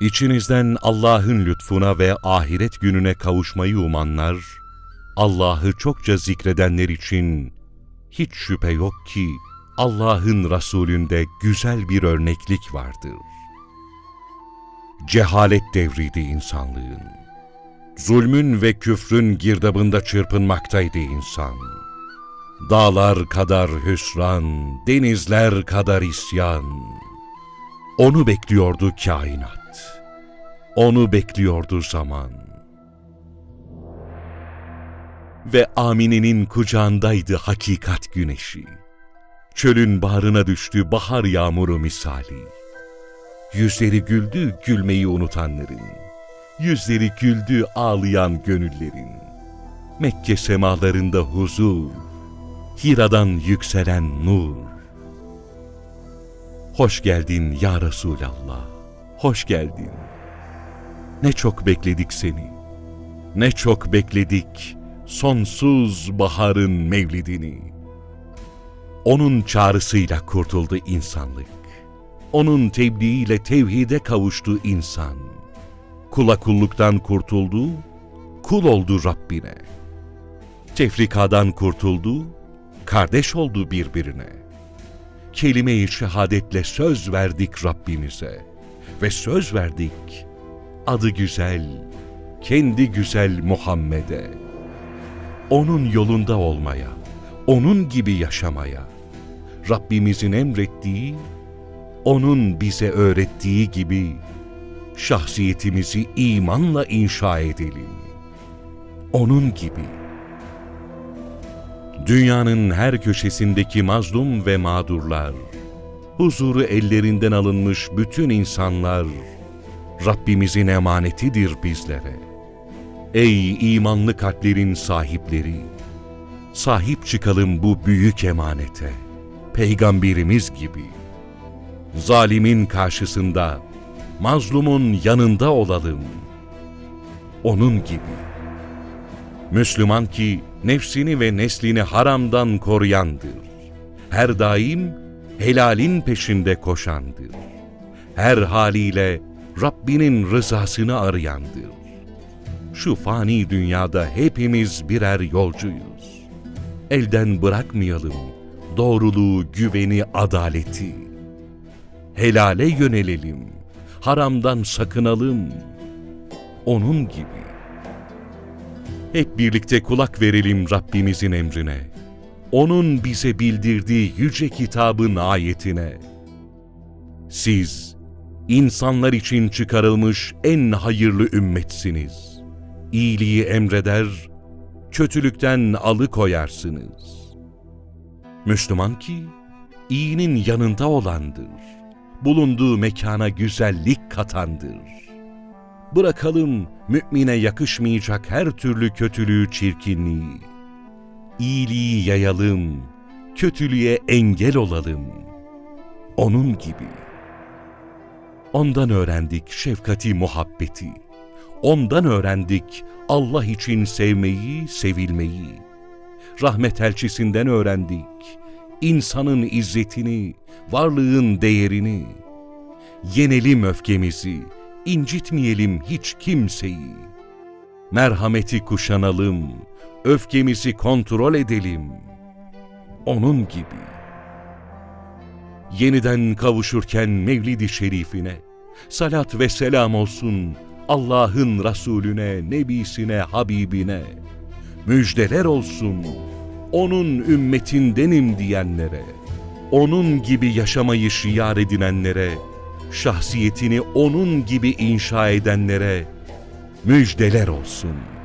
İçinizden Allah'ın lütfuna ve ahiret gününe kavuşmayı umanlar, Allah'ı çokça zikredenler için hiç şüphe yok ki Allah'ın Resulünde güzel bir örneklik vardır. Cehalet devriydi insanlığın. Zulmün ve küfrün girdabında çırpınmaktaydı insan. Dağlar kadar hüsran, denizler kadar isyan. Onu bekliyordu kainat. Onu bekliyordu zaman. Ve Amine'nin kucağındaydı hakikat güneşi. Çölün bağrına düştü bahar yağmuru misali. Yüzleri güldü gülmeyi unutanların. Yüzleri güldü ağlayan gönüllerin. Mekke semalarında huzur, Hira'dan yükselen nur. Hoş geldin ya Resulallah, hoş geldin. Ne çok bekledik seni, ne çok bekledik sonsuz baharın mevlidini. Onun çağrısıyla kurtuldu insanlık. Onun tebliğiyle tevhide kavuştu insan. Kula kulluktan kurtuldu, kul oldu Rabbine. Tefrikadan kurtuldu, kardeş oldu birbirine. Kelime-i şehadetle söz verdik Rabbimize ve söz verdik adı güzel, kendi güzel Muhammed'e. Onun yolunda olmaya, onun gibi yaşamaya, Rabbimizin emrettiği, onun bize öğrettiği gibi şahsiyetimizi imanla inşa edelim. Onun gibi. Dünyanın her köşesindeki mazlum ve mağdurlar, huzuru ellerinden alınmış bütün insanlar, Rabbimizin emanetidir bizlere. Ey imanlı kalplerin sahipleri! Sahip çıkalım bu büyük emanete. Peygamberimiz gibi. Zalimin karşısında, mazlumun yanında olalım. Onun gibi. Müslüman ki nefsini ve neslini haramdan koruyandır. Her daim helalin peşinde koşandır. Her haliyle Rabbinin rızasını arayandır. Şu fani dünyada hepimiz birer yolcuyuz. Elden bırakmayalım doğruluğu, güveni, adaleti. Helale yönelelim, haramdan sakınalım. Onun gibi. Hep birlikte kulak verelim Rabbimizin emrine. Onun bize bildirdiği yüce kitabın ayetine. Siz, insanlar için çıkarılmış en hayırlı ümmetsiniz. İyiliği emreder, kötülükten alıkoyarsınız. Müslüman ki, iyinin yanında olandır. Bulunduğu mekana güzellik katandır. Bırakalım mümine yakışmayacak her türlü kötülüğü, çirkinliği. İyiliği yayalım, kötülüğe engel olalım. Onun gibi. Ondan öğrendik şefkati, muhabbeti. Ondan öğrendik Allah için sevmeyi, sevilmeyi. Rahmet elçisinden öğrendik insanın izzetini, varlığın değerini. Yenelim öfkemizi, incitmeyelim hiç kimseyi. Merhameti kuşanalım, öfkemizi kontrol edelim. Onun gibi. Yeniden kavuşurken Mevlid-i Şerifine, salat ve selam olsun Allah'ın Resulüne, Nebisine, Habibine. Müjdeler olsun onun ümmetindenim diyenlere, onun gibi yaşamayı şiar edinenlere, şahsiyetini onun gibi inşa edenlere müjdeler olsun.''